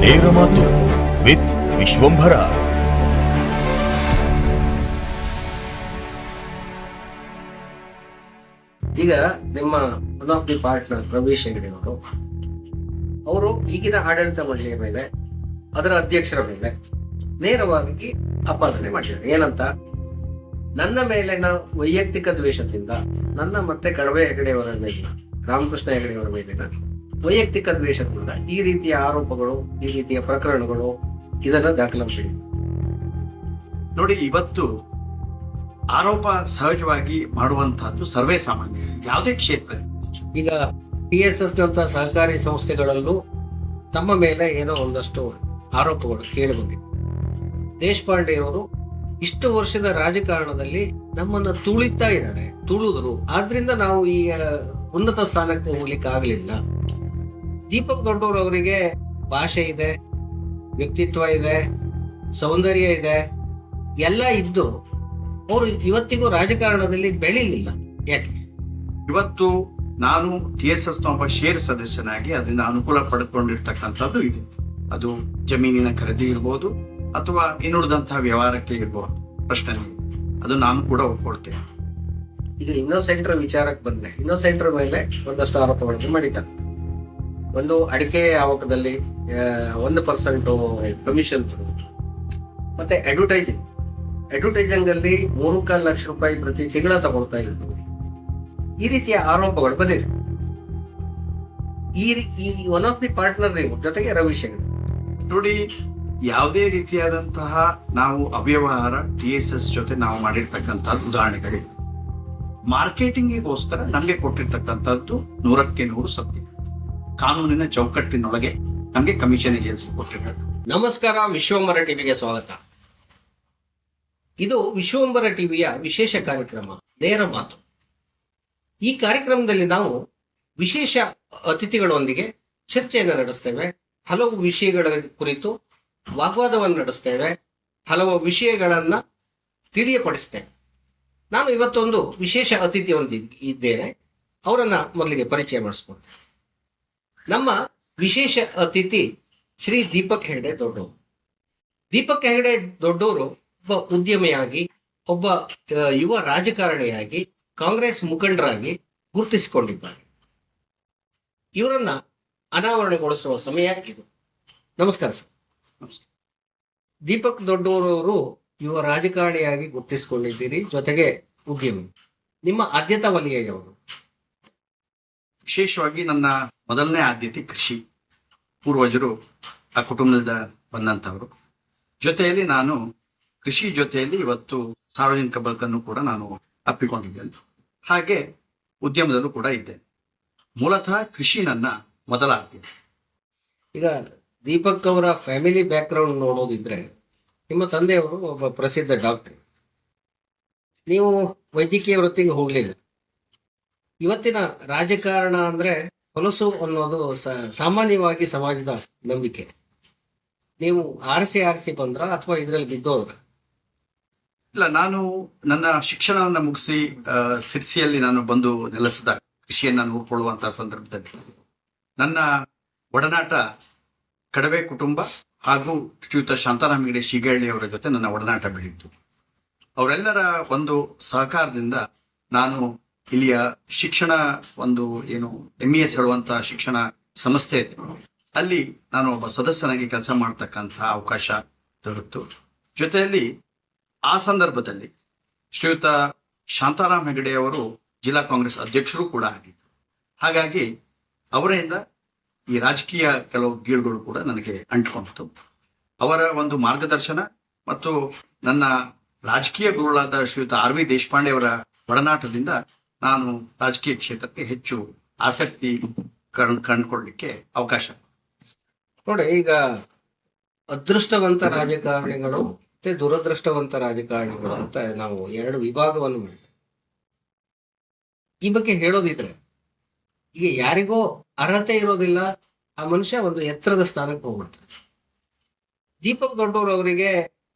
ನೇರ ವಿತ್ ವಿಶ್ವಂಭರ. ಈಗ ನಿಮ್ಮ one of the partner Ramesh Hegde ಅವರು ಅವರು ಈಗಿನ ಆಡಳಿತ ಮಂಡಳಿಯ ಮೇಲೆ, ಅದರ ಅಧ್ಯಕ್ಷರ ಮೇಲೆ ನೇರವಾಗಿ ಅಪಾಸನೆ ಮಾಡಿದ್ದಾರೆ. ಏನಂತ? ನನ್ನ ಮೇಲಿನ ವೈಯಕ್ತಿಕ ದ್ವೇಷದಿಂದ ನನ್ನ ಮತ್ತೆ ಕಡವೆ ಹೆಗಡೆಯವರ ಮೇಲಿನ, ರಾಮಕೃಷ್ಣ ಹೆಗಡೆಯವರ ಮೇಲಿನ ವೈಯಕ್ತಿಕ ದ್ವೇಷದಿಂದ ಈ ರೀತಿಯ ಆರೋಪಗಳು ಈ ರೀತಿಯ ಪ್ರಕರಣಗಳು ಇದನ್ನ ದಾಖಲಿಸಿದೆ ನೋಡಿ ಇವತ್ತು ಆರೋಪ ಸಹಜವಾಗಿ ಮಾಡುವಂತಹದ್ದು ಸರ್ವೇ ಸಾಮಾನ್ಯ ಯಾವುದೇ ಕ್ಷೇತ್ರ. ಈಗ ಪಿ ಎಸ್ ಎಸ್ ನಂತಹ ಸಹಕಾರಿ ಸಂಸ್ಥೆಗಳಲ್ಲೂ ತಮ್ಮ ಮೇಲೆ ಏನೋ ಒಂದಷ್ಟು ಆರೋಪಗಳು ಕೇಳಿ ಬಂದಿವೆ ದೇಶಪಾಂಡೆ ಅವರು ಇಷ್ಟು ವರ್ಷದ ರಾಜಕಾರಣದಲ್ಲಿ ನಮ್ಮನ್ನ ತುಳಿತಾ ಇದ್ದಾರೆ ತುಳಿದ್ರು. ಆದ್ರಿಂದ ನಾವು ಈ ಉನ್ನತ ಸ್ಥಾನಕ್ಕೆ ಹೋಗ್ಲಿಕ್ಕೆ ಆಗ್ಲಿಲ್ಲ ದೀಪಕ್ ದೊಡ್ಡವರು ಅವರಿಗೆ ಭಾಷೆ ಇದೆ ವ್ಯಕ್ತಿತ್ವ ಇದೆ ಸೌಂದರ್ಯ ಇದೆ ಎಲ್ಲ ಇದ್ದು ಅವರು ಇವತ್ತಿಗೂ ರಾಜಕಾರಣದಲ್ಲಿ ಬೆಳೀಲಿಲ್ಲ. ಯಾಕೆ? ಇವತ್ತು ನಾನು ಟಿ ಎಸ್ ಎಸ್ ಒಬ್ಬ ಶೇರ್ ಸದಸ್ಯನಾಗಿ ಅದರಿಂದ ಅನುಕೂಲ ಪಡ್ಕೊಂಡಿರ್ತಕ್ಕಂಥದ್ದು ಇದೆ. ಅದು ಜಮೀನಿನ ಖರೀದಿ ಇರ್ಬೋದು ಅಥವಾ ಇನ್ನುಳಿದಂತಹ ವ್ಯವಹಾರಕ್ಕೆ ಇರ್ಬೋದು ಪ್ರಶ್ನೆ. ಅದು ನಾನು ಕೂಡ ಒಪ್ಕೊಳ್ತೇನೆ. ಈಗ ಇನ್ನೋಸೆಂಟ್ರ ವಿಚಾರಕ್ಕೆ ಬಂದೆ. ಇನ್ನೋ ಇನ್ನೋಸೆಂಟ್ರ ಮೇಲೆ ಒಂದಷ್ಟು ಆರೋಪಗಳನ್ನು ಮಾಡಿದ್ದಾರೆ. ಒಂದು ಅಡಿಕೆ ಆವಕದಲ್ಲಿ ಒಂದು ಪರ್ಸೆಂಟ್ ಕಮಿಷನ್ ಮತ್ತೆ ಅಡ್ವರ್ಟೈಸಿಂಗ್ ಅಡ್ವರ್ಟೈಸಿಂಗ್ ಅಲ್ಲಿ ಮೂರು ಲಕ್ಷ ರೂಪಾಯಿ ಪ್ರತಿ ತಿಂಗಳ ತಗೊಳ್ತಾ ಇರ್ತದೆ ಈ ರೀತಿಯ ಆರೋಪಗಳು ಬಂದಿದೆ. ಈ ಈ ಒನ್ ಆಫ್ ದಿ ಪಾರ್ಟ್ನರ್ ನೀವು, ಜೊತೆಗೆ ರವಿಶಂಕರ್ ನೋಡಿ, ಯಾವುದೇ ರೀತಿಯಾದಂತಹ ನಾವು ಅವ್ಯವಹಾರ ಟಿ ಎಸ್ ಎಸ್ ಜೊತೆ ನಾವು ಮಾಡಿರ್ತಕ್ಕಂಥದ್ದು ಉದಾಹರಣೆಗಳಿವೆ ಮಾರ್ಕೆಟಿಂಗಿಗೋಸ್ಕರ ನಮಗೆ ಕೊಟ್ಟಿರ್ತಕ್ಕಂಥದ್ದು ನೂರಕ್ಕೆ ನೂರು ಸತ್ಯ. ಕಾನೂನಿನ ಚೌಕಟ್ಟಿನೊಳಗೆ ನಮಗೆ ಕಮಿಷನ್ ಏಜೆನ್ಸಿ ಕೊಟ್ಟಿದ್ದಾರೆ. ನಮಸ್ಕಾರ ವಿಶ್ವಂಬರ ಟಿವಿಗೆ ಸ್ವಾಗತ. ಇದು ವಿಶ್ವಂಬರ ಟಿವಿಯ ವಿಶೇಷ ಕಾರ್ಯಕ್ರಮ, ನೇರ ಮಾತು. ಈ ಕಾರ್ಯಕ್ರಮದಲ್ಲಿ ನಾವು ವಿಶೇಷ ಅತಿಥಿಗಳೊಂದಿಗೆ ಚರ್ಚೆಯನ್ನು ನಡೆಸ್ತೇವೆ. ಹಲವು ವಿಷಯಗಳ ಕುರಿತು ವಾಗ್ವಾದವನ್ನು ನಡೆಸ್ತೇವೆ. ಹಲವು ವಿಷಯಗಳನ್ನ ತಿಳಿಯಪಡಿಸ್ತೇವೆ. ನಾನು ಇವತ್ತೊಂದು ವಿಶೇಷ ಅತಿಥಿ ಹೊಂದಿ- ಇದ್ದೇನೆ. ಅವರನ್ನ ಮೊದಲಿಗೆ ಪರಿಚಯ ಮಾಡಿಸ್ಕೊಡ್ತೇನೆ. ನಮ್ಮ ವಿಶೇಷ ಅತಿಥಿ ಶ್ರೀ ದೀಪಕ್ ಹೆಗಡೆ ದೊಡ್ಡವರು. ದೀಪಕ್ ಹೆಗಡೆ ದೊಡ್ಡವರು ಒಬ್ಬ ಉದ್ಯಮಿಯಾಗಿ ಒಬ್ಬ ಯುವ ರಾಜಕಾರಣಿಯಾಗಿ ಕಾಂಗ್ರೆಸ್ ಮುಖಂಡರಾಗಿ ಗುರುತಿಸಿಕೊಂಡಿದ್ದಾರೆ. ಇವರನ್ನ ಅನಾವರಣಗೊಳಿಸುವ ಸಮಯ ಇದು. ನಮಸ್ಕಾರ ಸರ್. ನಮಸ್ಕಾರ. ದೀಪಕ್ ದೊಡ್ಡವರವರು ಯುವ ರಾಜಕಾರಣಿಯಾಗಿ ಗುರುತಿಸಿಕೊಂಡಿದ್ದೀರಿ ಜೊತೆಗೆ ಉದ್ಯಮಿ. ನಿಮ್ಮ ಆದ್ಯತಾ ವಲಯ ಯಾವುದು? ವಿಶೇಷವಾಗಿ ನನ್ನ ಮೊದಲನೇ ಆದ್ಯತೆ ಕೃಷಿ. ಪೂರ್ವಜರು ಆ ಕುಟುಂಬದಿಂದ ಬಂದಂತವರು ಜೊತೆಯಲ್ಲಿ ನಾನು ಕೃಷಿ ಜೊತೆಯಲ್ಲಿ ಇವತ್ತು ಸಾರ್ವಜನಿಕ ಬದುಕನ್ನು ಕೂಡ ನಾನು ಅಪ್ಪಿಕೊಂಡಿದ್ದೇನೆ. ಹಾಗೆ ಉದ್ಯಮದಲ್ಲೂ ಕೂಡ ಇದ್ದೇನೆ ಮೂಲತಃ ಕೃಷಿ ನನ್ನ ಮೊದಲ ಆದ್ಯತೆ. ಈಗ ದೀಪಕ್ ಅವರ ಫ್ಯಾಮಿಲಿ ಬ್ಯಾಕ್ಗ್ರೌಂಡ್ ನೋಡೋದಿದ್ರೆ ನಿಮ್ಮ ತಂದೆಯವರು ಒಬ್ಬ ಪ್ರಸಿದ್ಧ ಡಾಕ್ಟರ್. ನೀವು ವೈದ್ಯಕೀಯ ವೃತ್ತಿಗೆ ಹೋಗ್ಲಿಲ್ಲ. ಇವತ್ತಿನ ರಾಜಕಾರಣ ಅಂದ್ರೆ ಹೊಲಸು ಅನ್ನೋದು ಸಾಮಾನ್ಯವಾಗಿ ಸಮಾಜದ ನಂಬಿಕೆ. ನೀವು ಆರಿಸಿ ಆರಿಸಿ ಬಂದ್ರ ಅಥವಾ ಇದರಲ್ಲಿ ಬಿದ್ದೋದ್ರ? ಇಲ್ಲ, ನಾನು ನನ್ನ ಶಿಕ್ಷಣವನ್ನ ಮುಗಿಸಿ ಸಿರ್ಸಿಯಲ್ಲಿ ನಾನು ಬಂದು ನೆಲೆಸಿದ ಕೃಷಿಯನ್ನ ನೋಡ್ಕೊಳ್ಳುವಂತಹ ಸಂದರ್ಭದಲ್ಲಿ ನನ್ನ ಒಡನಾಟ ಕಡವೆ ಕುಟುಂಬ ಹಾಗೂ ಶ್ರೀಯುತ ಶಾಂತಾರಾಮ್ ಹೆಗಡೆ ಅವರ ಜೊತೆ ನನ್ನ ಒಡನಾಟ ಬೆಳೆಯಿತು. ಅವರೆಲ್ಲರ ಒಂದು ಸಹಕಾರದಿಂದ ನಾನು ಇಲ್ಲಿಯ ಶಿಕ್ಷಣ ಒಂದು ಏನು ಎಂ ಎಸ್ ಹೇಳುವಂತಹ ಶಿಕ್ಷಣ ಸಂಸ್ಥೆ ಇದೆ. ಅಲ್ಲಿ ನಾನು ಒಬ್ಬ ಸದಸ್ಯನಾಗಿ ಕೆಲಸ ಮಾಡ್ತಕ್ಕಂತಹ ಅವಕಾಶ ದೊರೆತು ಜೊತೆಯಲ್ಲಿ ಆ ಸಂದರ್ಭದಲ್ಲಿ ಶ್ರೀಯುತ ಶಾಂತಾರಾಮ್ ಹೆಗಡೆ ಅವರು ಜಿಲ್ಲಾ ಕಾಂಗ್ರೆಸ್ ಅಧ್ಯಕ್ಷರು ಕೂಡ ಆಗಿದ್ದರು. ಹಾಗಾಗಿ ಅವರಿಂದ ಈ ರಾಜಕೀಯ ಕೆಲವು ಗೀಳುಗಳು ಕೂಡ ನನಗೆ ಅಂಟ್ಕೊಂಡಿತು. ಅವರ ಒಂದು ಮಾರ್ಗದರ್ಶನ ಮತ್ತು ನನ್ನ ರಾಜಕೀಯ ಗುರುಗಳಾದ ಶ್ರೀಯುತ ಆರ್ ವಿ ದೇಶಪಾಂಡೆ ಅವರ ಒಡನಾಟದಿಂದ ನಾನು ರಾಜಕೀಯ ಕ್ಷೇತ್ರಕ್ಕೆ ಹೆಚ್ಚು ಆಸಕ್ತಿ ಕಂಡು ಕಂಡುಕೊಳ್ಳಿಕ್ಕೆ ಅವಕಾಶ. ನೋಡಿ, ಈಗ ಅದೃಷ್ಟವಂತ ರಾಜಕಾರಣಿಗಳು ಮತ್ತೆ ದುರದೃಷ್ಟವಂತ ರಾಜಕಾರಣಿಗಳು ಅಂತ ನಾವು ಎರಡು ವಿಭಾಗವನ್ನು ಮಾಡಿದ್ದೇವೆ. ಈ ಬಗ್ಗೆ ಹೇಳೋದಿದ್ರೆ, ಈಗ ಯಾರಿಗೋ ಅರ್ಹತೆ ಇರೋದಿಲ್ಲ, ಆ ಮನುಷ್ಯ ಒಂದು ಎತ್ತರದ ಸ್ಥಾನಕ್ಕೆ ಹೋಗ್ಬಿಡ್ತಾರೆ ದೀಪಕ್ ದೊಡ್ಡವರು ಅವರಿಗೆ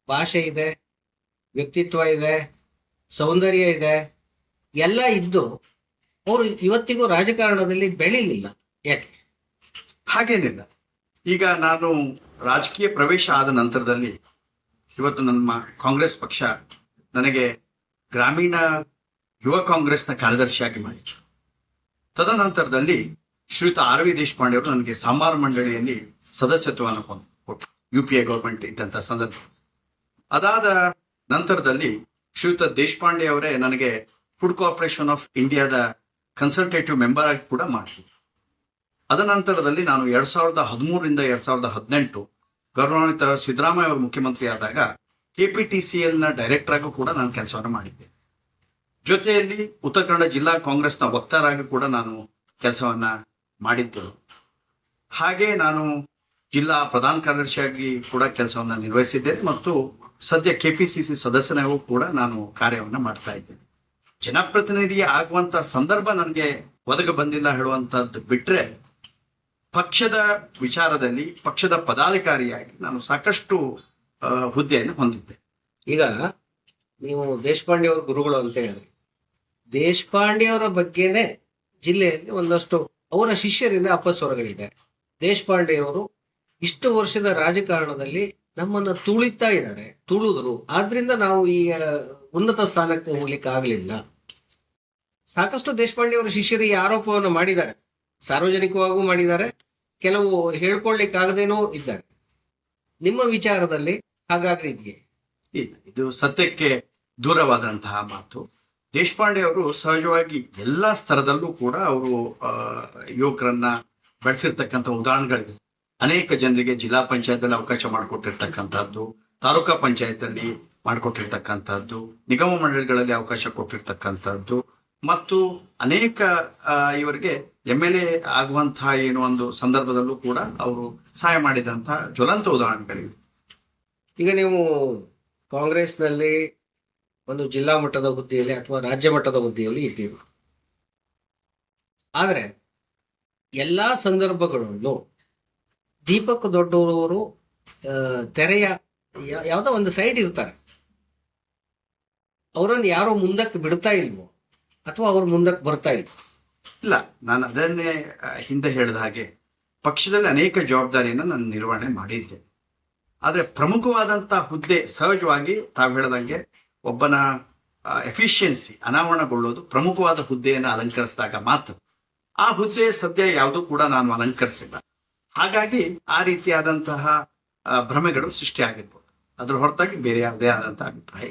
ಭಾಷೆ ಇದೆ, ವ್ಯಕ್ತಿತ್ವ ಇದೆ, ಸೌಂದರ್ಯ ಇದೆ ಎಲ್ಲ ಇದ್ದು ಅವರು ಇವತ್ತಿಗೂ ರಾಜಕಾರಣದಲ್ಲಿ ಬೆಳೀಲಿಲ್ಲ. ಯಾಕೆ? ಹಾಗೇನಿಲ್ಲ. ಈಗ ನಾನು ರಾಜಕೀಯ ಪ್ರವೇಶ ಆದ ನಂತರದಲ್ಲಿ ಇವತ್ತು ನಮ್ಮ ಕಾಂಗ್ರೆಸ್ ಪಕ್ಷ ನನಗೆ ಗ್ರಾಮೀಣ ಯುವ ಕಾಂಗ್ರೆಸ್ನ ಕಾರ್ಯದರ್ಶಿಯಾಗಿ ಮಾಡಿತು. ತದನಂತರದಲ್ಲಿ ಶ್ರೀಯುತ ಆರ್ ವಿ ದೇಶಪಾಂಡೆ ಅವರು ನನಗೆ ಸಾಂಬಾರ ಮಂಡಳಿಯಲ್ಲಿ ಸದಸ್ಯತ್ವವನ್ನು ಕೊಟ್ಟು ಯು ಪಿ ಎ ಗೌರ್ಮೆಂಟ್ ಇದ್ದಂಥ ಸಂದರ್ಭ. ಅದಾದ ನಂತರದಲ್ಲಿ ಶ್ರೀಯುತ ದೇಶಪಾಂಡೆ ಅವರೇ ನನಗೆ ಫುಡ್ ಕಾರ್ಪೊರೇಷನ್ ಆಫ್ ಇಂಡಿಯಾದ ಕನ್ಸಲ್ಟೇಟಿವ್ ಮೆಂಬರ್ ಆಗಿ ಕೂಡ ಮಾಡಿದ್ರು ಅದನಂತರದಲ್ಲಿ ನಾನು ಎರಡ್ ಸಾವಿರದ ಹದಿಮೂರರಿಂದ ಎರಡ್ ಸಾವಿರದ ಹದಿನೆಂಟು ಗೌರವಾನ್ವಿತ ಸಿದ್ದರಾಮಯ್ಯ ಅವರು ಮುಖ್ಯಮಂತ್ರಿ ಆದಾಗ ಕೆಪಿಟಿಸಿಎಲ್ನ ಡೈರೆಕ್ಟರ್ ಆಗೂ ಕೂಡ ನಾನು ಕೆಲಸವನ್ನು ಮಾಡಿದ್ದೆ. ಜೊತೆಯಲ್ಲಿ ಉತ್ತರ ಕನ್ನಡ ಜಿಲ್ಲಾ ಕಾಂಗ್ರೆಸ್ನ ವಕ್ತಾರಾಗಿ ಕೂಡ ನಾನು ಕೆಲಸವನ್ನ ಮಾಡಿದ್ದೆ. ಹಾಗೆ ನಾನು ಜಿಲ್ಲಾ ಪ್ರಧಾನ ಕಾರ್ಯದರ್ಶಿಯಾಗಿ ಕೂಡ ಕೆಲಸವನ್ನ ನಿರ್ವಹಿಸಿದ್ದೇನೆ ಮತ್ತು ಸದ್ಯ ಕೆಪಿಸಿಸಿ ಸದಸ್ಯನಾಗೂ ಕೂಡ ನಾನು ಕಾರ್ಯವನ್ನು ಮಾಡ್ತಾ ಇದ್ದೇನೆ. ಜನಪ್ರತಿನಿಧಿ ಆಗುವಂತ ಸಂದರ್ಭ ನನಗೆ ಒದಗ ಬಂದಿಲ್ಲ ಹೇಳುವಂತದ್ದು ಬಿಟ್ರೆ ಪಕ್ಷದ ವಿಚಾರದಲ್ಲಿ, ಪಕ್ಷದ ಪದಾಧಿಕಾರಿಯಾಗಿ ನಾನು ಸಾಕಷ್ಟು ಹುದ್ದೆಯನ್ನು ಹೊಂದಿದ್ದೆ. ಈಗ ನೀವು ದೇಶಪಾಂಡೆ ಅವ್ರ ಗುರುಗಳು ಅಂತ ಹೇಳಿ, ದೇಶಪಾಂಡೆ ಅವರ ಬಗ್ಗೆನೆ ಜಿಲ್ಲೆಯಲ್ಲಿ ಒಂದಷ್ಟು ಅವರ ಶಿಷ್ಯರಿಂದ ಅಪಸ್ವರಗಳಿದೆ ದೇಶಪಾಂಡೆ ಅವರು ಇಷ್ಟು ವರ್ಷದ ರಾಜಕಾರಣದಲ್ಲಿ ನಮ್ಮನ್ನ ತುಳಿತಾ ಇದ್ದಾರೆ, ತುಳಿದ್ರು. ಆದ್ರಿಂದ ನಾವು ಈ ಉನ್ನತ ಸ್ಥಾನಕ್ಕೆ ಹೋಗ್ಲಿಕ್ಕೆ ಆಗ್ಲಿಲ್ಲ. ಸಾಕಷ್ಟು ದೇಶಪಾಂಡೆ ಅವರ ಶಿಷ್ಯರು ಈ ಆರೋಪವನ್ನು ಮಾಡಿದ್ದಾರೆ. ಸಾರ್ವಜನಿಕವಾಗೂ ಮಾಡಿದ್ದಾರೆ. ಕೆಲವು ಹೇಳ್ಕೊಳ್ಳಿಕ್ಕಾಗದೇನೋ ಇದ್ದಾರೆ. ನಿಮ್ಮ ವಿಚಾರದಲ್ಲಿ ಹಾಗಾಗಿದೆಯೇ ಇಲ್ಲ, ಇದು ಸತ್ಯಕ್ಕೆ ದೂರವಾದಂತಹ ಮಾತು. ದೇಶಪಾಂಡೆ ಅವರು ಸಹಜವಾಗಿ ಎಲ್ಲಾ ಸ್ತರದಲ್ಲೂ ಕೂಡ ಅವರು ಯುವಕರನ್ನ ಬೆಳೆಸಿರ್ತಕ್ಕಂಥ ಉದಾಹರಣೆಗಳಿವೆ. ಅನೇಕ ಜನರಿಗೆ ಜಿಲ್ಲಾ ಪಂಚಾಯತ್ ಅವಕಾಶ ಮಾಡಿಕೊಟ್ಟಿರ್ತಕ್ಕಂಥದ್ದು, ತಾಲೂಕಾ ಪಂಚಾಯತ್ ಅಲ್ಲಿ ಮಾಡಿಕೊಟ್ಟಿರ್ತಕ್ಕಂಥದ್ದು, ನಿಗಮ ಮಂಡಳಿಗಳಲ್ಲಿ ಅವಕಾಶ ಕೊಟ್ಟಿರ್ತಕ್ಕಂಥದ್ದು ಮತ್ತು ಅನೇಕ ಇವರಿಗೆ ಎಂ ಎಲ್ ಎ ಆಗುವಂತಹ ಏನು ಒಂದು ಸಂದರ್ಭದಲ್ಲೂ ಕೂಡ ಅವರು ಸಹಾಯ ಮಾಡಿದಂತಹ ಜ್ವಲಂತ ಉದಾಹರಣೆಗಳಿವೆ. ಈಗ ನೀವು ಕಾಂಗ್ರೆಸ್ನಲ್ಲಿ ಒಂದು ಜಿಲ್ಲಾ ಮಟ್ಟದ ಹುದ್ದೆಯಲ್ಲಿ ಅಥವಾ ರಾಜ್ಯ ಮಟ್ಟದ ಹುದ್ದೆಯಲ್ಲಿ ಇದ್ದೀರಿ. ಆದರೆ ಎಲ್ಲಾ ಸಂದರ್ಭಗಳಲ್ಲೂ ದೀಪಕ್ ದೊಡ್ಡವರು ತೆರೆಯ ಯಾವುದೋ ಒಂದು ಸೈಡ್ ಇರ್ತಾರೆ. ಅವರನ್ನು ಯಾರೋ ಮುಂದಕ್ಕೆ ಬಿಡ್ತಾ ಇಲ್ವೋ ಅಥವಾ ಅವ್ರು ಮುಂದಕ್ಕೆ ಬರ್ತಾ ಇದ್ರು? ಇಲ್ಲ ನಾನು ಅದನ್ನೇ ಹಿಂದೆ ಹೇಳಿದ ಹಾಗೆ ಪಕ್ಷದಲ್ಲಿ ಅನೇಕ ಜವಾಬ್ದಾರಿಯನ್ನು ನಾನು ನಿರ್ವಹಣೆ ಮಾಡಿದ್ದೆ. ಆದರೆ ಪ್ರಮುಖವಾದಂಥ ಹುದ್ದೆ ಸಹಜವಾಗಿ ತಾವು ಹೇಳ್ದಂಗೆ ಒಬ್ಬನ ಎಫಿಷಿಯನ್ಸಿ ಅನಾವರಣಗೊಳ್ಳೋದು ಪ್ರಮುಖವಾದ ಹುದ್ದೆಯನ್ನು ಅಲಂಕರಿಸಿದಾಗ ಮಾತ್ರ. ಆ ಹುದ್ದೆ ಸದ್ಯ ಯಾವುದೂ ಕೂಡ ನಾನು ಅಲಂಕರಿಸಿಲ್ಲ. ಹಾಗಾಗಿ ಆ ರೀತಿಯಾದಂತಹ ಭ್ರಮೆಗಳು ಸೃಷ್ಟಿಯಾಗಿರ್ಬೋದು. ಅದ್ರ ಹೊರತಾಗಿ ಬೇರೆ ಯಾವುದೇ ಆದಂತಹ ಅಭಿಪ್ರಾಯ.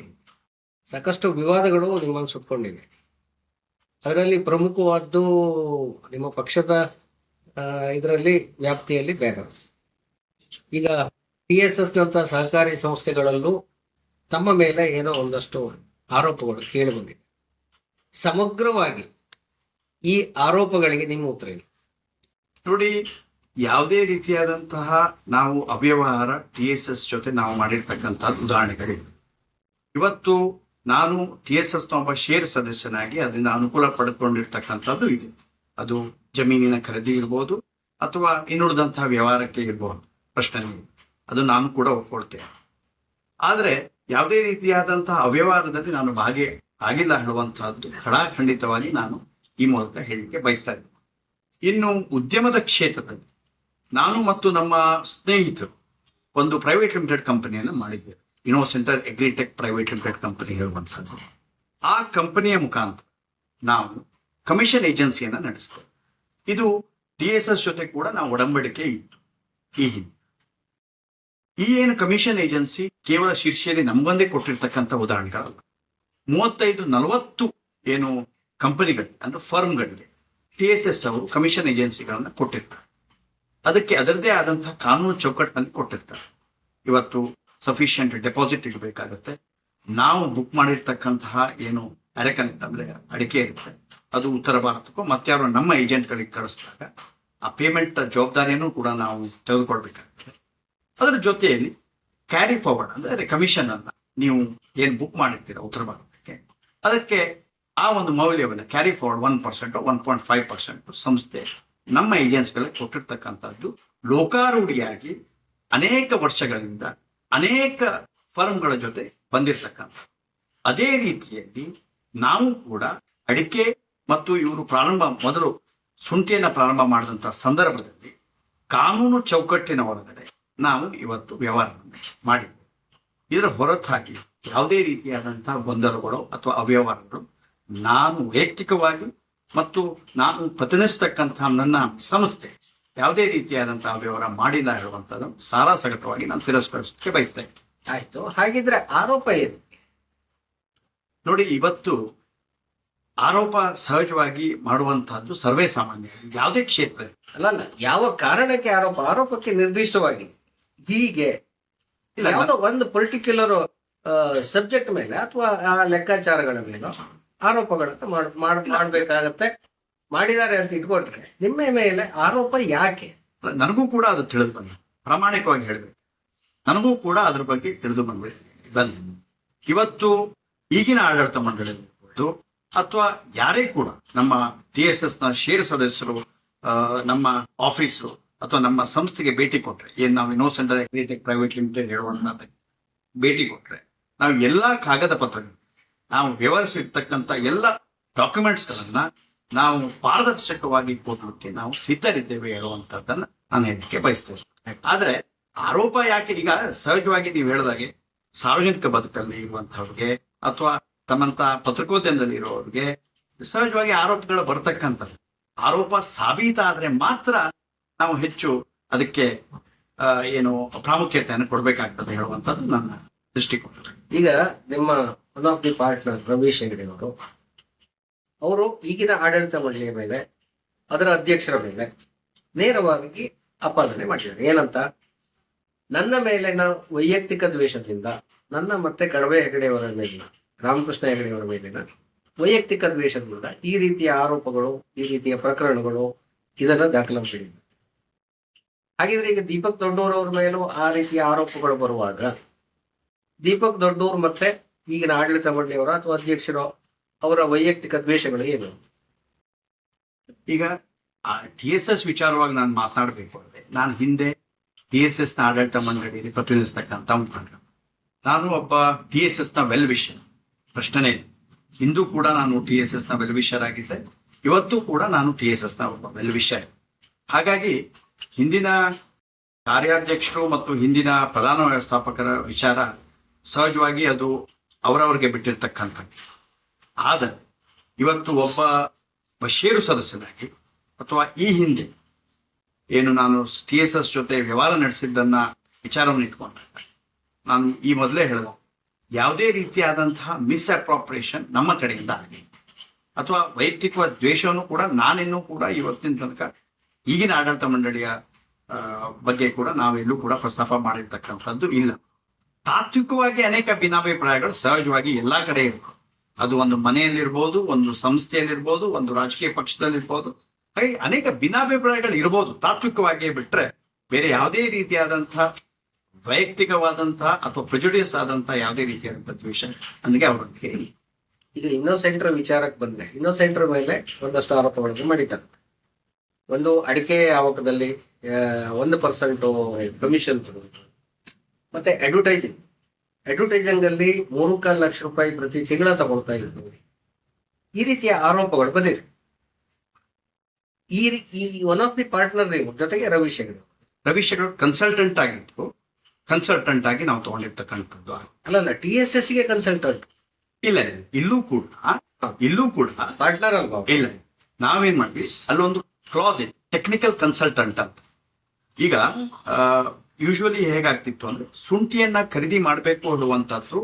ಸಾಕಷ್ಟು ವಿವಾದಗಳು ನಿಮ್ಮನ್ನು ಸುತ್ತಕೊಂಡಿವೆ. ಅದರಲ್ಲಿ ಪ್ರಮುಖವಾದ್ದು ನಿಮ್ಮ ಪಕ್ಷದ ಇದರಲ್ಲಿ ವ್ಯಾಪ್ತಿಯಲ್ಲಿ ಬೇರೆ ಈಗ ಪಿ ಎಸ್ ಎಸ್ ನಂತ ಸಹಕಾರಿ ಸಂಸ್ಥೆಗಳಲ್ಲೂ ತಮ್ಮ ಮೇಲೆ ಏನೋ ಒಂದಷ್ಟು ಆರೋಪಗಳು ಕೇಳಿಬಂದಿವೆ ಸಮಗ್ರವಾಗಿ ಈ ಆರೋಪಗಳಿಗೆ ನಿಮ್ಮ ಉತ್ತರ ಏನು? ನೋಡಿ, ಯಾವುದೇ ರೀತಿಯಾದಂತಹ ನಾವು ಅವ್ಯವಹಾರ ಟಿ ಎಸ್ ಎಸ್ ಜೊತೆ ನಾವು ಮಾಡಿರ್ತಕ್ಕಂಥ ಉದಾಹರಣೆಗಳಿವೆ. ಇವತ್ತು ನಾನು ಟಿ ಎಸ್ ಎಸ್ ಒಬ್ಬ ಷೇರ್ ಸದಸ್ಯನಾಗಿ ಅದರಿಂದ ಅನುಕೂಲ ಪಡೆದುಕೊಂಡಿರ್ತಕ್ಕಂಥದ್ದು ಇದೆ. ಅದು ಜಮೀನಿನ ಖರೀದಿ ಇರ್ಬೋದು ಅಥವಾ ಇನ್ನುಳಿದಂತಹ ವ್ಯವಹಾರಕ್ಕೆ ಇರ್ಬೋದು. ಪ್ರಶ್ನೆ ಅದು ನಾನು ಕೂಡ ಒಪ್ಕೊಳ್ತೇನೆ. ಆದರೆ ಯಾವುದೇ ರೀತಿಯಾದಂತಹ ಅವ್ಯವಹಾರದಲ್ಲಿ ನಾನು ಭಾಗಿ ಆಗಿಲ್ಲ ಹೇಳುವಂತಹದ್ದು ಖಡಾಖಂಡಿತವಾಗಿ ನಾನು ಈ ಮೂಲಕ ಹೇಳಿಕೆ ಬಯಸ್ತಾ ಇದ್ದೇನೆ. ಇನ್ನು ಉದ್ಯಮದ ಕ್ಷೇತ್ರದಲ್ಲಿ ನಾನು ಮತ್ತು ನಮ್ಮ ಸ್ನೇಹಿತರು ಒಂದು ಪ್ರೈವೇಟ್ ಲಿಮಿಟೆಡ್ ಕಂಪನಿಯನ್ನು ಮಾಡಿದ್ದೇವೆ. Innocenter Agritech private limited company ಹೇಳುವಂಥದ್ದು. ಆ ಕಂಪನಿಯ ಮುಖಾಂತರ ನಾವು ಕಮಿಷನ್ ಏಜೆನ್ಸಿಯನ್ನು ನಡೆಸ್ತೇವೆ. ಇದು ಟಿ ಎಸ್ ಎಸ್ ಜೊತೆ ಕೂಡ ನಾವು ಒಡಂಬಡಿಕೆ ಇತ್ತು ಈ ಹಿಂದೆ. ಈ ಏನು ಕಮಿಷನ್ ಏಜೆನ್ಸಿ ಕೇವಲ ಶೀರ್ಷೆಯಲ್ಲಿ ನಮಗೊಂದೇ ಕೊಟ್ಟಿರ್ತಕ್ಕಂಥ ಉದಾಹರಣೆಗಳಲ್ಲ ಮೂವತ್ತೈದು ನಲವತ್ತು ಏನು ಕಂಪನಿಗಳಿಗೆ ಅಂದ್ರೆ ಫರ್ಮ್ಗಳಿಗೆ ಟಿ ಎಸ್ ಎಸ್ ಅವರು ಕಮಿಷನ್ ಏಜೆನ್ಸಿಗಳನ್ನ ಕೊಟ್ಟಿರ್ತಾರೆ. ಅದಕ್ಕೆ ಅದರದೇ ಆದಂತಹ ಕಾನೂನು ಚೌಕಟ್ಟಿನಲ್ಲಿ ಕೊಟ್ಟಿರ್ತಾರೆ. ಇವತ್ತು ಸಫಿಷಿಯಂಟ್ ಡೆಪಾಸಿಟ್ ಇಡಬೇಕಾಗುತ್ತೆ. ನಾವು ಬುಕ್ ಮಾಡಿರ್ತಕ್ಕಂತಹ ಏನು ಅರೆಕನ್ ಅಂದ್ರೆ ಅಡಿಕೆ ಇರುತ್ತೆ. ಅದು ಉತ್ತರ ಭಾರತಕ್ಕೂ ಮತ್ತಾರು ನಮ್ಮ ಏಜೆಂಟ್ಗಳಿಗೆ ಕಳಿಸಿದಾಗ ಆ ಪೇಮೆಂಟ್ ಜವಾಬ್ದಾರಿಯನ್ನು ಕೂಡ ನಾವು ತೆಗೆದುಕೊಳ್ಬೇಕಾಗುತ್ತೆ ಅದರ ಜೊತೆಯಲ್ಲಿ ಕ್ಯಾರಿ ಫಾರ್ವರ್ಡ್ ಅಂದ್ರೆ ಅದೇ ಕಮಿಷನ್ ಅನ್ನ ನೀವು ಏನು ಬುಕ್ ಮಾಡಿರ್ತೀರ ಉತ್ತರ ಭಾರತಕ್ಕೆ, ಅದಕ್ಕೆ ಆ ಒಂದು ಮೌಲ್ಯವನ್ನು carry forward one percent one point five percent ಸಂಸ್ಥೆ ನಮ್ಮ ಏಜೆನ್ಸಿಗಳಿಗೆ ಕೊಟ್ಟಿರ್ತಕ್ಕಂಥದ್ದು ಲೋಕಾರೂಢಿಯಾಗಿ ಅನೇಕ ವರ್ಷಗಳಿಂದ ಅನೇಕ ಫರ್ಮ್ಗಳ ಜೊತೆ ಬಂದಿರತಕ್ಕಂಥ. ಅದೇ ರೀತಿಯಲ್ಲಿ ನಾವು ಕೂಡ ಅಡಿಕೆ ಮತ್ತು ಇವರು ಪ್ರಾರಂಭ, ಮೊದಲು ಶುಂಠಿಯನ್ನು ಪ್ರಾರಂಭ ಮಾಡಿದಂಥ ಸಂದರ್ಭದಲ್ಲಿ ಕಾನೂನು ಚೌಕಟ್ಟಿನ ಒಳಗಡೆ ನಾವು ಇವತ್ತು ವ್ಯವಹಾರ ಮಾಡಿದ್ದೇವೆ. ಇದರ ಹೊರತಾಗಿ ಯಾವುದೇ ರೀತಿಯಾದಂತಹ ಗೊಂದಲಗಳು ಅಥವಾ ಅವ್ಯವಹಾರಗಳು ನಾನು ವೈಯಕ್ತಿಕವಾಗಿ ಮತ್ತು ನಾನು ಪ್ರತಿನಿಧಿಸ್ತಕ್ಕಂತಹ ನನ್ನ ಸಂಸ್ಥೆ ಯಾವುದೇ ರೀತಿಯಾದಂತಹ ವ್ಯವಹಾರ ಮಾಡಿಲ್ಲ ಹೇಳುವಂಥದ್ದು ಸಾರಾಸಗಟವಾಗಿ ನಾನು ತಿರಸ್ಕರಿಸಕ್ಕೆ ಬಯಸ್ತಾ ಇದ್ದೀನಿ ಆಯ್ತು. ಹಾಗಿದ್ರೆ ಆರೋಪ ಏನು? ನೋಡಿ ಇವತ್ತು ಆರೋಪ ಸಹಜವಾಗಿ ಮಾಡುವಂತಹದ್ದು ಸರ್ವೇ ಸಾಮಾನ್ಯ. ಯಾವುದೇ ಕ್ಷೇತ್ರ ಅಲ್ಲ ಅಲ್ಲ ಯಾವ ಕಾರಣಕ್ಕೆ ಆರೋಪ? ಆರೋಪಕ್ಕೆ ನಿರ್ದಿಷ್ಟವಾಗಿ. ಹೀಗೆ ಇಲ್ಲ, ಯಾವುದೋ ಒಂದು ಪರ್ಟಿಕ್ಯುಲರ್ ಸಬ್ಜೆಕ್ಟ್ ಮೇಲೆ ಅಥವಾ ಆ ಲೆಕ್ಕಾಚಾರಗಳ ಮೇಲೆ ಆರೋಪಗಳನ್ನ ಮಾಡ್- ಮಾಡ್- ಮಾಡ್ಬೇಕಾಗತ್ತೆ. ಮಾಡಿದ್ದಾರೆ ಅಂತ ಇಟ್ಕೊಳ್ತಾರೆ. ನಿಮ್ಮ ಮೇಲೆ ಆರೋಪ ಯಾಕೆ? ನನಗೂ ಕೂಡ ಅದು ತಿಳಿದು ಬಂದ ಪ್ರಾಮಾಣಿಕವಾಗಿ ಹೇಳ್ಬೇಕು. ನನಗೂ ಕೂಡ ಅದ್ರ ಬಗ್ಗೆ ತಿಳಿದು ಬಂದ್ಬಿಟ್ಟು ಬನ್ನಿ ಇವತ್ತು ಈಗಿನ ಆಡಳಿತ ಮಂಡಳಿ ಅಥವಾ ಯಾರೇ ಕೂಡ ನಮ್ಮ ಟಿ ಎಸ್ ಎಸ್ನ ಶೇರ್ ಸದಸ್ಯರು ನಮ್ಮ ಆಫೀಸರು ಅಥವಾ ನಮ್ಮ ಸಂಸ್ಥೆಗೆ ಭೇಟಿ ಕೊಟ್ರೆ, ಏನ್ ನಾವು ಇನ್ನೋಸೆಂಟ್ ಪ್ರೈವೇಟ್ ಲಿಮಿಟೆಡ್ ಹೇಳುವಂತ ಭೇಟಿ ಕೊಟ್ರೆ, ನಾವು ಎಲ್ಲಾ ಕಾಗದ ಪತ್ರಗಳು, ನಾವು ವ್ಯವಹರಿಸಿರ್ತಕ್ಕಂಥ ಎಲ್ಲ ಡಾಕ್ಯುಮೆಂಟ್ಸ್ ಗಳನ್ನ ನಾವು ಪಾರದರ್ಶಕವಾಗಿ ಕೊಡ್ಲಿಕ್ಕೆ ನಾವು ಸಿದ್ಧರಿದ್ದೇವೆ ಹೇಳುವಂತದ್ದನ್ನ ನಾನು ಹೇಳಲಿಕ್ಕೆ ಬಯಸ್ತೇನೆ. ಆದ್ರೆ ಆರೋಪ ಯಾಕೆ, ಈಗ ಸಹಜವಾಗಿ ನೀವು ಹೇಳಿದಾಗೆ ಸಾರ್ವಜನಿಕ ಬದುಕಲ್ಲಿ ಇರುವಂತವ್ರಿಗೆ ಅಥವಾ ತಮ್ಮಂತ ಪತ್ರಿಕೋದ್ಯಮದಲ್ಲಿ ಇರೋರಿಗೆ ಸಹಜವಾಗಿ ಆರೋಪಗಳು ಬರ್ತಕ್ಕಂಥದ್ದು. ಆರೋಪ ಸಾಬೀತಾದ್ರೆ ಮಾತ್ರ ನಾವು ಹೆಚ್ಚು ಅದಕ್ಕೆ ಏನು ಪ್ರಾಮುಖ್ಯತೆಯನ್ನು ಕೊಡ್ಬೇಕಾಗ್ತದೆ ಹೇಳುವಂತದ್ದು ನನ್ನ ದೃಷ್ಟಿಕೋನ. ಈಗ ನಿಮ್ಮ one of the partner Ramesh Hegde ಅವರು ಅವರು ಈಗಿನ ಆಡಳಿತ ಮಂಡಳಿಯ ಮೇಲೆ, ಅದರ ಅಧ್ಯಕ್ಷರ ಮೇಲೆ ನೇರವಾಗಿ ಆಪಾದನೆ ಮಾಡಿದ್ದಾರೆ. ಏನಂತ? ನನ್ನ ಮೇಲಿನ ವೈಯಕ್ತಿಕ ದ್ವೇಷದಿಂದ, ನನ್ನ ಮತ್ತೆ ಕಡವೆ ಹೆಗಡೆಯವರ ಮೇಲಿನ, ರಾಮಕೃಷ್ಣ ಹೆಗಡೆಯವರ ಮೇಲಿನ ವೈಯಕ್ತಿಕ ದ್ವೇಷದಿಂದ ಈ ರೀತಿಯ ಆರೋಪಗಳು, ಈ ರೀತಿಯ ಪ್ರಕರಣಗಳು ಇದನ್ನ ಮಾಡಿದ್ದಾರೆ ಹಾಗಿದ್ರೆ ಈಗ ದೀಪಕ್ ದೊಡ್ಡವರವ್ರ ಮೇಲೂ ಆ ರೀತಿಯ ಆರೋಪಗಳು ಬರುವಾಗ, ದೀಪಕ್ ದೊಡ್ಡೂರ್ ಮತ್ತೆ ಈಗಿನ ಆಡಳಿತ ಮಂಡಳಿಯವರ ಅಥವಾ ಅಧ್ಯಕ್ಷರು ಅವರ ವೈಯಕ್ತಿಕ ದ್ವೇಷಗಳು ಏನು? ಈಗ ಟಿ ಎಸ್ ಎಸ್ ವಿಚಾರವಾಗಿ ನಾನು ಮಾತಾಡಬೇಕು ಅಂದ್ರೆ, ನಾನು ಹಿಂದೆ ಟಿ ಎಸ್ ಎಸ್ನ ಆಡಳಿತ ಮಂಡಳಿಯಲ್ಲಿ ಪ್ರತಿನಿಧಿಸ್ತಕ್ಕಂಥ ಮುಖಂಡ. ನಾನು ಒಬ್ಬ ಟಿ ಎಸ್ ಎಸ್ನ ವೆಲ್ ವಿಷರ್ ಪ್ರಶ್ನೆ ಇಂದು ಕೂಡ ನಾನು ಟಿ ಎಸ್ ಎಸ್ನ ವೆಲ್ ವಿಷರ್ ಆಗಿದ್ದೆ. ಇವತ್ತು ಕೂಡ ನಾನು ಟಿ ಎಸ್ ಎಸ್ನ ಒಬ್ಬ ವೆಲ್ ವಿಷರ್ ಹಾಗಾಗಿ, ಹಿಂದಿನ ಕಾರ್ಯಾಧ್ಯಕ್ಷರು ಮತ್ತು ಹಿಂದಿನ ಪ್ರಧಾನ ವ್ಯವಸ್ಥಾಪಕರ ವಿಚಾರ ಸಹಜವಾಗಿ ಅದು ಅವರವರಿಗೆ ಬಿಟ್ಟಿರ್ತಕ್ಕಂಥ ಆದರೆ ಇವತ್ತು ಒಬ್ಬ ಬಷೇರು ಷೇರು ಸದಸ್ಯನಾಗಿ ಅಥವಾ ಈ ಹಿಂದೆ ಏನು ನಾನು ಟಿ ಎಸ್ ಎಸ್ ಜೊತೆ ವ್ಯವಹಾರ ನಡೆಸಿದ್ದನ್ನ ವಿಚಾರವನ್ನು ಇಟ್ಕೊಂಡ ನಾನು ಈ ಮೊದಲೇ ಹೇಳಿದ, ಯಾವುದೇ ರೀತಿಯಾದಂತಹ ಮಿಸ್ ಅಪ್ರಾಪ್ರೇಷನ್ ನಮ್ಮ ಕಡೆಯಿಂದ ಆಗಲಿ ಅಥವಾ ವೈಯಕ್ತಿಕ ದ್ವೇಷವನ್ನು ಕೂಡ ನಾನಿನ್ನೂ ಕೂಡ ಇವತ್ತಿನ ತನಕ ಈಗಿನ ಆಡಳಿತ ಮಂಡಳಿಯ ಬಗ್ಗೆ ಕೂಡ ನಾವೆಲ್ಲೂ ಕೂಡ ಪ್ರಸ್ತಾಪ ಮಾಡಿರ್ತಕ್ಕಂಥದ್ದು ಇಲ್ಲ. ತಾತ್ವಿಕವಾಗಿ ಅನೇಕ ಭಿನ್ನಾಭಿಪ್ರಾಯಗಳು ಸಹಜವಾಗಿ ಎಲ್ಲಾ ಕಡೆ ಇರುತ್ತೆ ಅದು ಒಂದು ಮನೆಯಲ್ಲಿರ್ಬೋದು, ಒಂದು ಸಂಸ್ಥೆಯಲ್ಲಿರ್ಬೋದು, ಒಂದು ರಾಜಕೀಯ ಪಕ್ಷದಲ್ಲಿರ್ಬೋದು. ಹಾಗೆ ಅನೇಕ ಭಿನ್ನಾಭಿಪ್ರಾಯಗಳು ಇರ್ಬೋದು. ತಾತ್ವಿಕವಾಗಿ ಬಿಟ್ರೆ ಬೇರೆ ಯಾವುದೇ ರೀತಿಯಾದಂತಹ ವೈಯಕ್ತಿಕವಾದಂತಹ ಅಥವಾ ಪ್ರಜುಡಿಯಸ್ ಆದಂತಹ ಯಾವುದೇ ರೀತಿಯಾದಂತಹ ದ್ವೇಷ ನನಗೆ ಅವರು ಕೇಳಿ ಈಗ ಇನ್ನೋಸೆಂಟ್ರ ವಿಚಾರಕ್ಕೆ ಬಂದ್ರೆ ಇನ್ನೋಸೆಂಟ್ರ ಮೇಲೆ ಒಂದಷ್ಟು ಆರೋಪಗಳನ್ನು ಮಾಡಿದ್ದಾರೆ. ಒಂದು ಅಡಿಕೆ ಆವಕದಲ್ಲಿ ಒಂದು ಪರ್ಸೆಂಟ್ ಕಮಿಷನ್ ಮತ್ತೆ ಅಡ್ವರ್ಟೈಸಿಂಗ್ ಅಡ್ವರ್ಟೈಸಿಂಗ್ ಅಲ್ಲಿ ಮೂರು ಕಾಲು ಲಕ್ಷ ರೂಪಾಯಿ ಪ್ರತಿ ತಿಂಗಳ ತಗೊಳ್ತಾ ಇರ್ತೀವಿ ಈ ರೀತಿಯ ಆರೋಪಗಳು ಬಂದಿದೆ. ಈ ಈ ಒನ್ ಆಫ್ ದಿ ಪಾರ್ಟ್ನರ್ ನೀವು ಜೊತೆಗೆ ರವಿಶಂಕರ್ ರವಿಶಂಕರ್ ಕನ್ಸಲ್ಟೆಂಟ್ ಆಗಿತ್ತು ಕನ್ಸಲ್ಟೆಂಟ್ ಆಗಿ ನಾವು ತಗೊಂಡಿರ್ತಕ್ಕಂಥದ್ದು ಅಲ್ಲಲ್ಲ ಟಿ ಎಸ್ ಎಸ್ಗೆ ಕನ್ಸಲ್ಟೆಂಟ್ ಇಲ್ಲ ಇಲ್ಲೂ ಕೂಡ ಇಲ್ಲೂ ಕೂಡ ಪಾರ್ಟ್ನರ್ ಅಲ್ವಾ? ಇಲ್ಲ. ನಾವೇನ್ ಮಾಡ್ವಿ ಅಲ್ಲೊಂದು ಕ್ಲಾಸ್ ಇದೆ ಟೆಕ್ನಿಕಲ್ ಕನ್ಸಲ್ಟೆಂಟ್ ಅಂತ. ಈಗ ಯೂಶುವಲಿ ಹೇಗಾಗ್ತಿತ್ತು ಅಂದ್ರೆ ಶುಂಠಿಯನ್ನ ಖರೀದಿ ಮಾಡಬೇಕು ಅನ್ನುವಂಥದ್ದು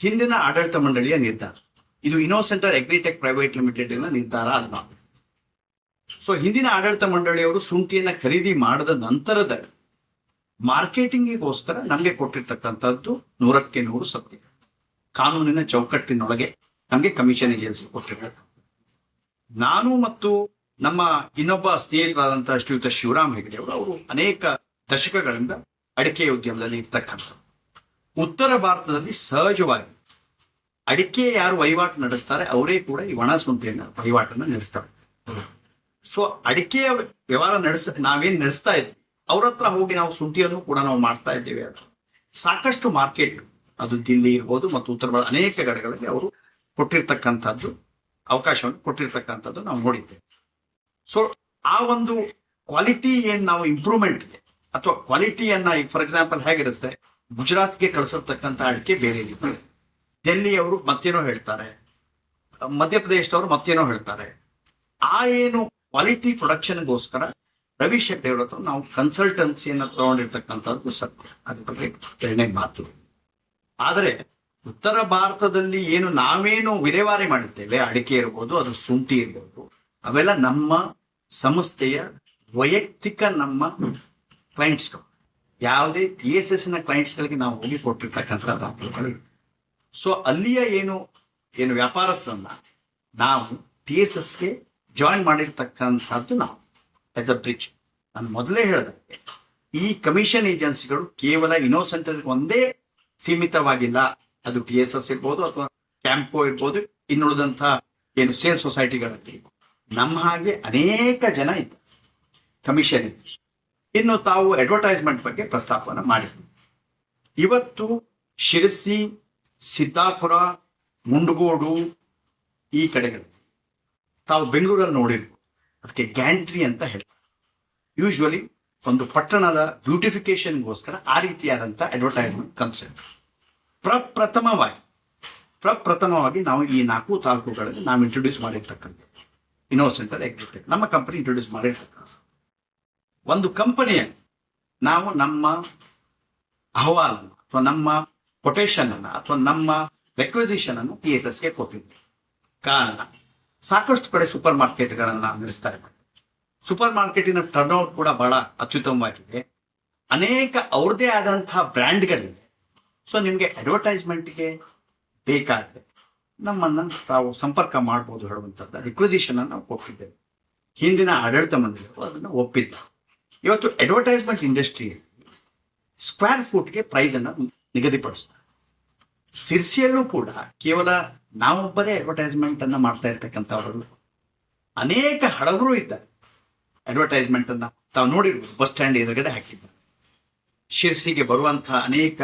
ಹಿಂದಿನ ಆಡಳಿತ ಮಂಡಳಿಯ ನಿರ್ಧಾರ. ಇದು ಇನ್ನೋಸೆಂಟರ್ ಅಗ್ರಿಟೆಕ್ ಪ್ರೈವೇಟ್ ಲಿಮಿಟೆಡ್ ನಿರ್ಧಾರ ಅಲ್ಲ. ಸೊ ಹಿಂದಿನ ಆಡಳಿತ ಮಂಡಳಿಯವರು ಶುಂಠಿಯನ್ನ ಖರೀದಿ ಮಾಡಿದ ನಂತರದಲ್ಲಿ ಮಾರ್ಕೆಟಿಂಗಿಗೋಸ್ಕರ ನಮಗೆ ಕೊಟ್ಟಿರ್ತಕ್ಕಂಥದ್ದು ನೂರಕ್ಕೆ ನೂರು ಸತ್ಯ. ಕಾನೂನಿನ ಚೌಕಟ್ಟಿನೊಳಗೆ ನಮಗೆ ಕಮಿಷನ್ ಏಜೆನ್ಸಿ ಕೊಟ್ಟಿರ್ತಾರೆ ನಾನು ಮತ್ತು ನಮ್ಮ ಇನ್ನೊಬ್ಬ ಸ್ನೇಹಿತರಾದಂತಹ ಶ್ರೀಯುತ ಶಿವರಾಮ್ ಹೆಗಡೆ ಅವರು ಅನೇಕ ದಶಕಗಳಿಂದ ಅಡಿಕೆ ಉದ್ಯಮದಲ್ಲಿ ಇರ್ತಕ್ಕಂಥ ಉತ್ತರ ಭಾರತದಲ್ಲಿ ಸಹಜವಾಗಿ ಅಡಿಕೆ ಯಾರು ವಹಿವಾಟು ನಡೆಸ್ತಾರೆ, ಅವರೇ ಕೂಡ ಈ ಒಣ ಶುಂಠಿಯನ್ನ ವಹಿವಾಟನ್ನ ನಡೆಸ್ತಾರೆ. ಸೊ ಅಡಿಕೆಯ ವ್ಯವಹಾರ ನಡೆಸ, ನಾವೇನ್ ನಡೆಸ್ತಾ ಇದ್ವಿ. ಅವ್ರ ಹತ್ರ ಹೋಗಿ ನಾವು ಶುಂಠಿಯನ್ನು ಕೂಡ ನಾವು ಮಾಡ್ತಾ ಇದ್ದೇವೆ ಅದು. ಸಾಕಷ್ಟು ಮಾರ್ಕೆಟ್ ಅದು ದಿಲ್ಲಿ ಇರ್ಬೋದು ಮತ್ತು ಉತ್ತರ ಭಾರತ, ಅನೇಕ ಕಡೆಗಳಲ್ಲಿ ಅವರು ಕೊಟ್ಟಿರ್ತಕ್ಕಂಥದ್ದು, ಅವಕಾಶವನ್ನು ಕೊಟ್ಟಿರ್ತಕ್ಕಂಥದ್ದು ನಾವು ನೋಡಿದ್ದೇವೆ. ಸೊ ಆ ಒಂದು ಕ್ವಾಲಿಟಿ ಏನು ನಾವು ಇಂಪ್ರೂವ್ಮೆಂಟ್ಗೆ ಅಥವಾ ಕ್ವಾಲಿಟಿಯನ್ನ ಈಗ ಫಾರ್ ಎಕ್ಸಾಂಪಲ್ ಹೇಗಿರುತ್ತೆ? ಗುಜರಾತ್ಗೆ ಕಳಿಸಿರ್ತಕ್ಕಂಥ ಅಡಿಕೆ ಬೇರೆ ಇರುತ್ತೆ ಡೆಲ್ಲಿಯವರು ಮತ್ತೇನೋ ಹೇಳ್ತಾರೆ. ಮಧ್ಯಪ್ರದೇಶದವರು ಮತ್ತೇನೋ ಹೇಳ್ತಾರೆ. ಆ ಏನು ಕ್ವಾಲಿಟಿ ಪ್ರೊಡಕ್ಷನ್ಗೋಸ್ಕರ ರವಿ ಶೆಟ್ಟಿ ಅವ್ರ ಹತ್ರ ನಾವು ಕನ್ಸಲ್ಟೆನ್ಸಿಯನ್ನು ತಗೊಂಡಿರ್ತಕ್ಕಂಥದ್ದು ಸತ್ಯ. ಅದ್ರ ಬಗ್ಗೆ ಪ್ರೇರಣೆ ಮಾತು. ಆದರೆ ಉತ್ತರ ಭಾರತದಲ್ಲಿ ಏನು ನಾವೇನು ವಿಲೇವಾರಿ ಮಾಡಿದ್ದೇವೆ ಅಡಿಕೆ ಇರ್ಬೋದು, ಅದು ಶುಂಠಿ ಇರ್ಬೋದು, ಅವೆಲ್ಲ ನಮ್ಮ ಸಂಸ್ಥೆಯ ವೈಯಕ್ತಿಕ ನಮ್ಮ ಕ್ಲೈಂಟ್ಸ್ಗಳು ಯಾವುದೇ ಟಿ ಎಸ್ ಎಸ್ನ ಕ್ಲೈಂಟ್ಸ್ಗಳಿಗೆ ನಾವು ಹೋಗಿ ಕೊಟ್ಟಿರ್ತಕ್ಕಂಥ ದಾಖಲೆಗಳು ಸೊ ಅಲ್ಲಿಯ ಏನು ಏನು ವ್ಯಾಪಾರಸ್ಥರನ್ನ ನಾವು ಟಿ ಎಸ್ ಎಸ್ಗೆ ಜಾಯಿನ್ ಮಾಡಿರ್ತಕ್ಕಂಥದ್ದು ನಾವು. ಆಸ್ ಅ ಬ್ರಿಡ್ಜ್ ನಾನು ಮೊದಲೇ ಹೇಳಿದೆ ಈ ಕಮಿಷನ್ ಏಜೆನ್ಸಿಗಳು ಕೇವಲ ಇನ್ನೋಸೆಂಟ್ ಒಂದೇ ಸೀಮಿತವಾಗಿಲ್ಲ. ಅದು ಟಿ ಎಸ್ ಎಸ್ ಇರ್ಬೋದು ಅಥವಾ ಕ್ಯಾಂಪೋ ಇರ್ಬೋದು, ಇನ್ನುಳಿದಂಥ ಏನು ಸೇಲ್ ಸೊಸೈಟಿಗಳಲ್ಲಿ ನಮ್ಮ ಹಾಗೆ ಅನೇಕ ಜನ ಇದ್ದಾರೆ. ಕಮಿಷನ್ ಏಜೆನ್ಸಿ ಇನ್ನು ತಾವು ಅಡ್ವರ್ಟೈಸ್ಮೆಂಟ್ ಬಗ್ಗೆ ಪ್ರಸ್ತಾಪವನ್ನು ಮಾಡಿದ್ವಿ. ಇವತ್ತು ಶಿರಸಿ, ಸಿದ್ದಾಪುರ, ಮುಂಡಗೋಡು ಈ ಕಡೆಗಳಲ್ಲಿ ತಾವು ಬೆಂಗಳೂರಲ್ಲಿ ನೋಡಿರ್ಬೋದು. ಅದಕ್ಕೆ ಗ್ಯಾಂಟ್ರಿ ಅಂತ ಹೇಳ್ತಾರೆ. ಯೂಶ್ವಲಿ ಒಂದು ಪಟ್ಟಣದ ಬ್ಯೂಟಿಫಿಕೇಶನ್ಗೋಸ್ಕರ ಆ ರೀತಿಯಾದಂಥ ಅಡ್ವರ್ಟೈಸ್ಮೆಂಟ್ ಕನ್ಸೆಪ್ಟ್ ಪ್ರಪ್ರಥಮವಾಗಿ ಪ್ರಪ್ರಥಮವಾಗಿ ನಾವು ಈ ನಾಲ್ಕು ತಾಲೂಕುಗಳಲ್ಲಿ ನಾವು ಇಂಟ್ರೊಡ್ಯೂಸ್ ಮಾಡಿರ್ತಕ್ಕಂಥ ಇನ್ನೋಸೆಂಟರ್ ಎಕ್ಸಿಕ್ಯೂಟಿವ್ ನಮ್ಮ ಕಂಪನಿ ಇಂಟ್ರೊಡ್ಯೂಸ್ ಮಾಡಿರ್ತಕ್ಕಂಥ ಒಂದು ಕಂಪನಿಯಲ್ಲಿ ನಾವು ನಮ್ಮ ಅಹವಾಲನ್ನು ಅಥವಾ ನಮ್ಮ ಕೊಟೇಶನ್ ಅನ್ನು ಅಥವಾ ನಮ್ಮ ರೆಕ್ವಿಸಿಷನ್ ಅನ್ನು ಪಿ ಎಸ್ ಎಸ್ಗೆ ಕೊಟ್ಟಿದ್ವಿ. ಕಾರಣ, ಸಾಕಷ್ಟು ಕಡೆ ಸೂಪರ್ ಮಾರ್ಕೆಟ್ಗಳನ್ನ ನಡೆಸ್ತಾ ಇದ್ದಾರೆ. ಸೂಪರ್ ಮಾರ್ಕೆಟಿನ ಟರ್ನ್ ಔಟ್ ಕೂಡ ಬಹಳ ಅತ್ಯುತ್ತಮವಾಗಿದೆ. ಅನೇಕ ಅವ್ರದೇ ಆದಂತಹ ಬ್ರ್ಯಾಂಡ್ಗಳಿವೆ ಸೊ ನಿಮಗೆ ಅಡ್ವರ್ಟೈಸ್ಮೆಂಟ್ಗೆ ಬೇಕಾದ್ರೆ ನಮ್ಮನ್ನ ತಾವು ಸಂಪರ್ಕ ಮಾಡ್ಬೋದು ಹೇಳುವಂಥದ್ದು ರಿಕ್ವಿಸಿಷನ್ ಅನ್ನು ನಾವು ಕೊಟ್ಟಿದ್ದೇವೆ. ಹಿಂದಿನ ಆಡಳಿತ ಮಂಡಳಿಗಳು ಅದನ್ನು ಒಪ್ಪಿದ್ದ ಇವತ್ತು ಅಡ್ವರ್ಟೈಸ್ಮೆಂಟ್ ಇಂಡಸ್ಟ್ರಿ ಸ್ಕ್ವೇರ್ ಫುಟ್ಗೆ ಪ್ರೈಸ್ ಅನ್ನ ನಿಗದಿಪಡಿಸ್ತಾರೆ. ಸಿರ್ಸಿಯಲ್ಲೂ ಕೂಡ ಕೇವಲ ನಾವೊಬ್ಬರೇ ಅಡ್ವರ್ಟೈಸ್ಮೆಂಟ್ ಅನ್ನ ಮಾಡ್ತಾ ಇರ್ತಕ್ಕಂಥವರು ಅನೇಕ ಹಳಬರು ಇದ್ದಾರೆ ಅಡ್ವರ್ಟೈಸ್ಮೆಂಟ್ ಅನ್ನ ತಾವು ನೋಡಿರ್ಬೋದು, ಬಸ್ ಸ್ಟ್ಯಾಂಡ್ ಎದುರುಗಡೆ ಹಾಕಿದ್ದಾರೆ. ಶಿರ್ಸಿಗೆ ಬರುವಂತಹ ಅನೇಕ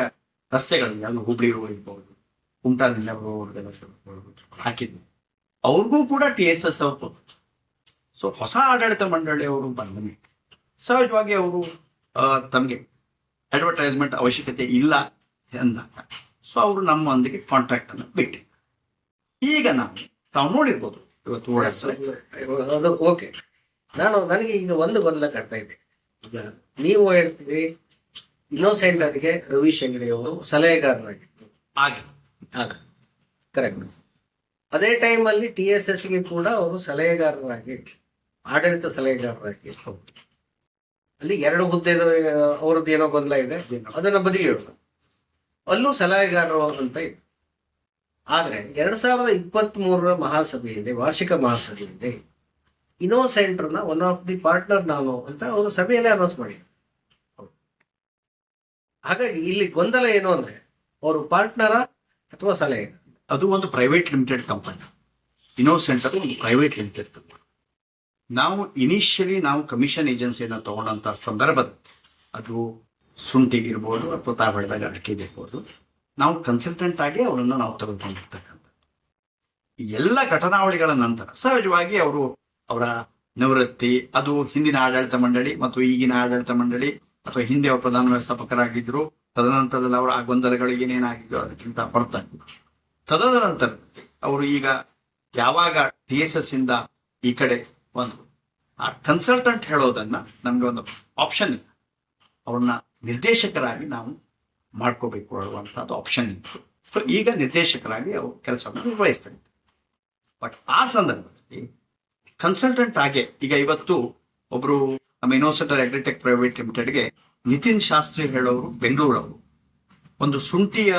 ರಸ್ತೆಗಳು ಅದು ಹುಬ್ಳಿ ರೋಡ್ ಇರ್ಬೋದು, ಕುಮಟಾದಿಂದ ಹಾಕಿದ್ವಿ ಅವ್ರಿಗೂ ಕೂಡ ಟಿ ಎಸ್ ಎಸ್ ಅವರು ಸೊ ಹೊಸ ಆಡಳಿತ ಮಂಡಳಿಯವರು ಬಂದ ಮೇಲೆ ಸಹಜವಾಗಿ ಅವರು ತಮಗೆ ಅಡ್ವರ್ಟೈಸ್ಮೆಂಟ್ ಅವಶ್ಯಕತೆ ಇಲ್ಲ ಎಂದಾಗ ಸೊ ಅವರು ನಮ್ಮೊಂದಿಗೆ ಕಾಂಟ್ರಾಕ್ಟ್ ಅನ್ನು ಬಿಟ್ಟೆ ಈಗ ನಾವು ತಾವು ನೋಡಿರ್ಬೋದು ಇವತ್ತು ಓಕೆ ನಾನು ನನಗೆ ಈಗ ಒಂದು ಗೊಂದಲ ಕಟ್ತಾ ಇದೆ. ಈಗ ನೀವು ಹೇಳ್ತೀರಿ ಇನ್ನೋಸೆಂಟ್ ಅವರಿಗೆ ರವಿ ಶಂಕರಿ ಅವರು ಸಲಹೆಗಾರರಾಗಿತ್ತು ಆಗ. ಆಗ. ಕರೆಕ್ಟ್ ಅದೇ ಟೈಮಲ್ಲಿ ಟಿ ಎಸ್ ಎಸ್ಗೆ ಕೂಡ ಅವರು ಸಲಹೆಗಾರರಾಗಿ ಆಡಳಿತ ಸಲಹೆಗಾರರಾಗಿ. ಹೌದು. ಅಲ್ಲಿ ಎರಡು ಹುದ್ದೆ ಅವರದ್ದು ಏನೋ ಗೊಂದಲ ಇದೆ. ಅದನ್ನ ಬದಿಗೆ ಹೇಳೋದು ಅಲ್ಲೂ ಸಲಹೆಗಾರರು ಅಂತ ಇದೆ. ಆದ್ರೆ ಎರಡ್ ಸಾವಿರದ ಇಪ್ಪತ್ತ್ ಮೂರರ ಮಹಾಸಭೆಯಲ್ಲಿ, ವಾರ್ಷಿಕ ಮಹಾಸಭೆಯಲ್ಲಿ ಇನ್ನೋಸೆಂಟ್ರನ್ನ ಒನ್ ಆಫ್ ದಿ ಪಾರ್ಟ್ನರ್ ನಾನು ಅಂತ ಅವರು ಸಭೆಯಲ್ಲಿ ಅನೌನ್ಸ್ ಮಾಡಿದ್ರು. ಹಾಗಾಗಿ ಇಲ್ಲಿ ಗೊಂದಲ ಏನು ಅಂದ್ರೆ ಅವರು ಪಾರ್ಟ್ನರ ಅಥವಾ ಸಲಹೆ ಅದು ಒಂದು ಪ್ರೈವೇಟ್ ಲಿಮಿಟೆಡ್ ಕಂಪನಿ ಇನೋಸೆಂಟ್ ಅದು ಒಂದು ಪ್ರೈವೇಟ್ ಲಿಮಿಟೆಡ್ ಕಂಪನಿ ನಾವು ಇನಿಷಿಯಲಿ ನಾವು ಕಮಿಷನ್ ಏಜೆನ್ಸಿಯನ್ನು ತಗೊಂಡಂತ ಸಂದರ್ಭದಲ್ಲಿ ಅದು ಸುಂಟಿಗಿರ್ಬೋದು ಅಥವಾ ತಾವು ಹೇಳಿದಾಗ ಅಡಿಕೆಗಿರ್ಬೋದು, ನಾವು ಕನ್ಸಲ್ಟೆಂಟ್ ಆಗಿ ಅವರನ್ನು ನಾವು ತೆಗೆದುಕೊಂಡಿರ್ತಕ್ಕಂಥ ಎಲ್ಲ ಘಟನಾವಳಿಗಳ ನಂತರ ಸಹಜವಾಗಿ ಅವರು ಅವರ ನಿವೃತ್ತಿ, ಅದು ಹಿಂದಿನ ಆಡಳಿತ ಮಂಡಳಿ ಮತ್ತು ಈಗಿನ ಆಡಳಿತ ಮಂಡಳಿ ಅಥವಾ ಹಿಂದೆ ಅವರು ಪ್ರಧಾನ ವ್ಯವಸ್ಥಾಪಕರಾಗಿದ್ರು, ತದನಂತರದಲ್ಲಿ ಅವರ ಆ ಗೊಂದಲಗಳಿಗೆ ಏನೇನಾಗಿದ್ದು ಅದಕ್ಕಿಂತ ಹೊರತ ತದನಂತರದಲ್ಲಿ ಅವರು ಈಗ ಯಾವಾಗ ಟಿ ಎಸ್ ಎಸ್ ಇಂದ ಈ ಕಡೆ ಒಂದು. ಆ ಕನ್ಸಲ್ಟೆಂಟ್ ಹೇಳೋದನ್ನ ನಮ್ಗೆ ಒಂದು ಆಪ್ಷನ್ ಇದೆ. ಅವ್ರನ್ನ ನಿರ್ದೇಶಕರಾಗಿ ನಾವು ಮಾಡ್ಕೋಬೇಕು ಹೇಳುವಂತಹದ್ದು ಆಪ್ಷನ್ ಇತ್ತು. ಸೊ ಈಗ ನಿರ್ದೇಶಕರಾಗಿ ಅವರು ಕೆಲಸವನ್ನು ನಿರ್ವಹಿಸ್ತಾ ಇದ್ದಾರೆ ಬಟ್ ಆ ಸಂದರ್ಭದಲ್ಲಿ ಕನ್ಸಲ್ಟೆಂಟ್ ಆಗಿ, ಈಗ ಇವತ್ತು ಒಬ್ರು ನಮ್ಮ ಇನೋಸೆಂಟರ್ ಅಗ್ರಿಟೆಕ್ ಪ್ರೈವೇಟ್ ಲಿಮಿಟೆಡ್ಗೆ ನಿತಿನ್ ಶಾಸ್ತ್ರಿ ಹೇಳೋರು ಬೆಂಗಳೂರವರು ಒಂದು ಶುಂಠಿಯ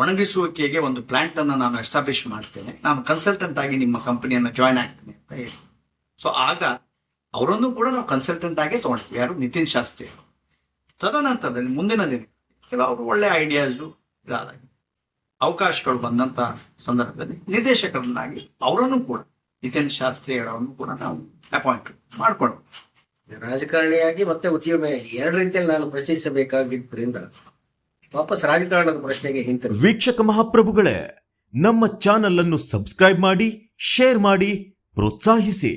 ಒಣಗಿಸುವಿಕೆಗೆ ಒಂದು ಪ್ಲಾಂಟ್ ಅನ್ನು ನಾನು ಎಸ್ಟಾಬ್ಲಿಷ್ ಮಾಡ್ತೇನೆ. ನಾನು ಕನ್ಸಲ್ಟೆಂಟ್ ಆಗಿ ನಿಮ್ಮ ಕಂಪನಿಯನ್ನು ಜಾಯ್ನ್ ಆಗ್ತೇನೆ ಅಂತ ಹೇಳಿ. ಸೊ ಆಗ ಅವರನ್ನು ಕೂಡ ನಾವು ಕನ್ಸಲ್ಟೆಂಟ್ ಆಗಿ ತಗೊಂಡ್ವಿ ಯಾರು? ನಿತಿನ್ ಶಾಸ್ತ್ರಿ ಅವರು. ತದನಂತರದಲ್ಲಿ ಮುಂದಿನ ದಿನ ಕೆಲವರು ಒಳ್ಳೆ ಐಡಿಯಾಸು ಇದಾದಾಗ ಅವಕಾಶಗಳು ಬಂದಂತ ಸಂದರ್ಭದಲ್ಲಿ ನಿರ್ದೇಶಕರನ್ನಾಗಿ ಅವರನ್ನು ಕೂಡ ನಿತಿನ್ ಶಾಸ್ತ್ರಿ ಅವರನ್ನು ಕೂಡ ನಾವು ಅಪಾಯಿಂಟ್ ಮಾಡ್ಕೊಂಡು ರಾಜಕಾರಣಿಯಾಗಿ ಮತ್ತೆ ಉದ್ಯಮಿಯಾಗಿ ಎರಡು ರೀತಿಯಲ್ಲಿ ನಾನು ಪ್ರಶ್ನಿಸಬೇಕಾಗಿದ್ದರಿಂದ ವಾಪಸ್ ರಾಜಕಾರಣದ ಪ್ರಶ್ನೆಗೆ ಹಿಂತಿರುಗಿ. ವೀಕ್ಷಕ ಮಹಾಪ್ರಭುಗಳೇ ನಮ್ಮ ಚಾನಲ್ ಅನ್ನು ಸಬ್ಸ್ಕ್ರೈಬ್ ಮಾಡಿ ಶೇರ್ ಮಾಡಿ ಪ್ರೋತ್ಸಾಹಿಸಿ.